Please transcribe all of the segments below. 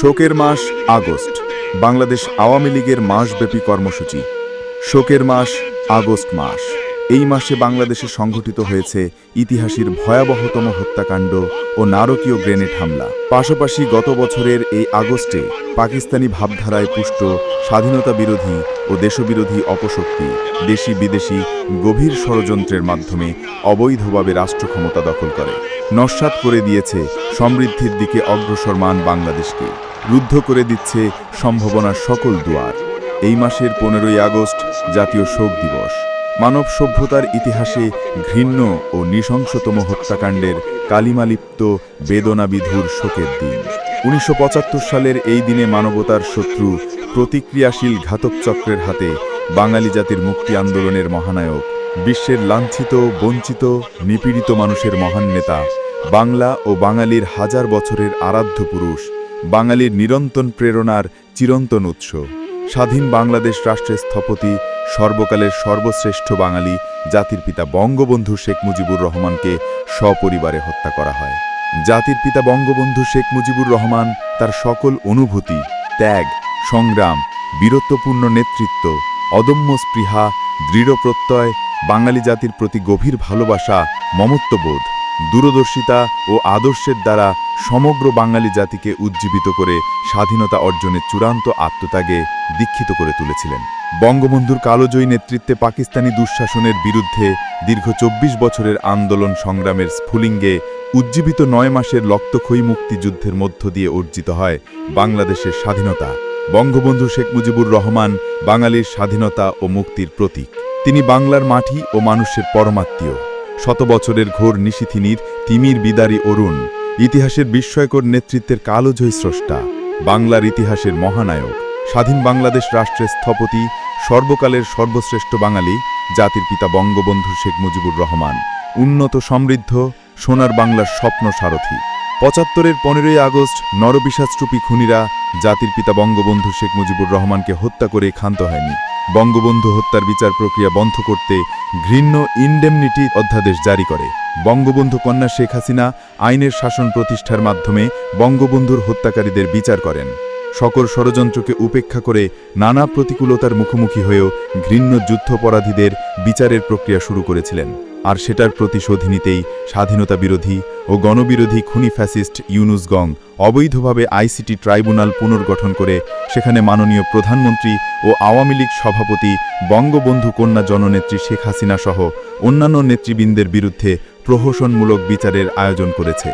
শোকের মাস আগস্ট বাংলাদেশ আওয়ামী লীগের মাসব্যাপী কর্মসূচি। শোকের মাস আগস্ট মাস। এই মাসে বাংলাদেশে সংঘটিত হয়েছে ইতিহাসের ভয়াবহতম হত্যাকাণ্ড ও নারকীয় গ্রেনেড হামলা। পাশাপাশি গত বছরের এই আগস্টে পাকিস্তানি ভাবধারায় পুষ্ট স্বাধীনতা বিরোধী ও দেশবিরোধী অপশক্তি দেশি বিদেশি গভীর ষড়যন্ত্রের মাধ্যমে অবৈধভাবে রাষ্ট্র ক্ষমতা দখল করে। নস্বাত করে দিয়েছে সমৃদ্ধির দিকে অগ্রসরমান বাংলাদেশকে। রুদ্ধ করে দিচ্ছে সম্ভাবনার সকল দুয়ার। এই মাসের পনেরোই আগস্ট জাতীয় শোক দিবস। মানব সভ্যতার ইতিহাসে ঘৃণ্য ও নৃশংসতম হত্যাকাণ্ডের কালিমালিপ্ত বেদনাবিধুর শোকের দিন। উনিশশো পঁচাত্তর সালের এই দিনে মানবতার শত্রু প্রতিক্রিয়াশীল ঘাতক চক্রের হাতে বাঙালি জাতির মুক্তি আন্দোলনের মহানায়ক, বিশ্বের লাঞ্ছিত, বঞ্চিত, নিপীড়িত মানুষের মহান নেতা, বাংলা ও বাঙালির হাজার বছরের আরাধ্য পুরুষ, বাঙালির নিরন্তন প্রেরণার চিরন্তন উৎস। স্বাধীন বাংলাদেশ রাষ্ট্রের স্থপতি, সর্বকালের সর্বশ্রেষ্ঠ বাঙালি, জাতির পিতা বঙ্গবন্ধু শেখ মুজিবুর রহমানকে সপরিবারে হত্যা করা হয়। জাতির পিতা বঙ্গবন্ধু শেখ মুজিবুর রহমান তার সকল অনুভূতি, ত্যাগ, সংগ্রাম, বীরত্বপূর্ণ নেতৃত্ব, অদম্য স্পৃহা দৃঢ় প্রত্যয় বাঙালি জাতির প্রতি গভীর ভালোবাসা, মমত্ববোধ দূরদর্শিতা ও আদর্শের দ্বারা সমগ্র বাঙালি জাতিকে উজ্জীবিত করে স্বাধীনতা অর্জনের চূড়ান্ত আত্মত্যাগে দীক্ষিত করে তুলেছিলেন। বঙ্গবন্ধুর কালোজয়ী নেতৃত্বে পাকিস্তানি দুঃশাসনের বিরুদ্ধে দীর্ঘ চব্বিশ বছরের আন্দোলন সংগ্রামের স্ফুলিঙ্গে উজ্জীবিত নয় মাসের লক্তক্ষয়ী মুক্তিযুদ্ধের মধ্য দিয়ে অর্জিত হয় বাংলাদেশের স্বাধীনতা। বঙ্গবন্ধু শেখ মুজিবুর রহমান বাঙালির স্বাধীনতা ও মুক্তির প্রতীক। তিনি বাংলার মাটি ও মানুষের পরমাত্মীয়। শত বছরের ঘোর নিশিথিনীর তিমির বিদারী অরুণ, ইতিহাসের বিস্ময়কর নেতৃত্বের কালোজয়ী স্রষ্টা, বাংলার ইতিহাসের মহানায়ক, স্বাধীন বাংলাদেশ রাষ্ট্রের স্থপতি, সর্বকালের সর্বশ্রেষ্ঠ বাঙালি, জাতির পিতা বঙ্গবন্ধু শেখ মুজিবুর রহমান, উন্নত সমৃদ্ধ, সোনার বাংলার স্বপ্ন সারথী। পঁচাত্তরের পনেরোই আগস্ট নরবিশ্বাসরূপী খুনিরা জাতির পিতা বঙ্গবন্ধু শেখ মুজিবুর রহমানকে হত্যা করে ক্ষান্ত হয়নি। বঙ্গবন্ধু হত্যার বিচার প্রক্রিয়া বন্ধ করতে ঘৃণ্য ইনডেমনিটি অধ্যাদেশ জারি করে। বঙ্গবন্ধু কন্যা শেখ হাসিনা আইনের শাসন প্রতিষ্ঠার মাধ্যমে বঙ্গবন্ধুর হত্যাকারীদের বিচার করেন। সকল ষড়যন্ত্রকে উপেক্ষা করে নানা প্রতিকূলতার মুখোমুখি হয়েও ঘৃণ্য যুদ্ধপরাধীদের বিচারের প্রক্রিয়া শুরু করেছিলেন। আর সেটার প্রতিশোধ নিতেই স্বাধীনতা বিরোধী ও গণবিরোধী খুনি ফ্যাসিস্ট ইউনুসগং অবৈধভাবে আইসিটি ট্রাইব্যুনাল পুনর্গঠন করে সেখানে মাননীয় প্রধানমন্ত্রী ও আওয়ামী লীগ সভাপতি বঙ্গবন্ধু কন্যা জননেত্রী শেখ হাসিনা সহ অন্যান্য নেতৃবৃন্দের বিরুদ্ধে প্রহসনমূলক বিচারের আয়োজন করেছে।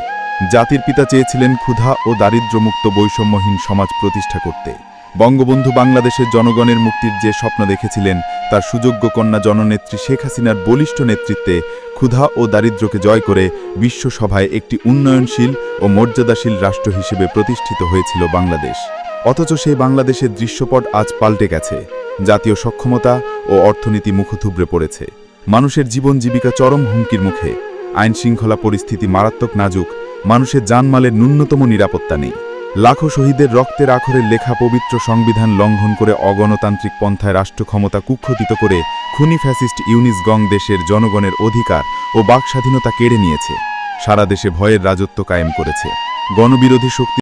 জাতির পিতা চেয়েছিলেন ক্ষুধা ও দারিদ্র্যমুক্ত বৈষম্যহীন সমাজ প্রতিষ্ঠা করতে। বঙ্গবন্ধু বাংলাদেশের জনগণের মুক্তির যে স্বপ্ন দেখেছিলেন, তার সুযোগ্য কন্যা জননেত্রী শেখ হাসিনার বলিষ্ঠ নেতৃত্বে ক্ষুধা ও দারিদ্র্যকে জয় করে বিশ্বসভায় একটি উন্নয়নশীল ও মর্যাদাশীল রাষ্ট্র হিসেবে প্রতিষ্ঠিত হয়েছিল বাংলাদেশ। অথচ সেই বাংলাদেশের দৃশ্যপট আজ পাল্টে গেছে। জাতীয় সক্ষমতা ও অর্থনীতি মুখথুবড়ে পড়েছে। মানুষের জীবন জীবিকা চরম হুমকির মুখে। আইন শৃঙ্খলা পরিস্থিতি মারাত্মক নাজুক। মানুষের জানমালের ন্যূনতম নিরাপত্তা নেই। লাখো শহীদের রক্তের আখরের লেখা পবিত্র সংবিধান লঙ্ঘন করে অগণতান্ত্রিক পন্থায় রাষ্ট্র ক্ষমতা কুক্ষতিত করে খুনি ফ্যাসিস্ট ইউনিসগং দেশের জনগণের অধিকার ও বাক স্বাধীনতা কেড়ে নিয়েছে। সারা দেশে ভয়ের রাজত্ব কায়েম করেছে। গণবিরোধী শক্তি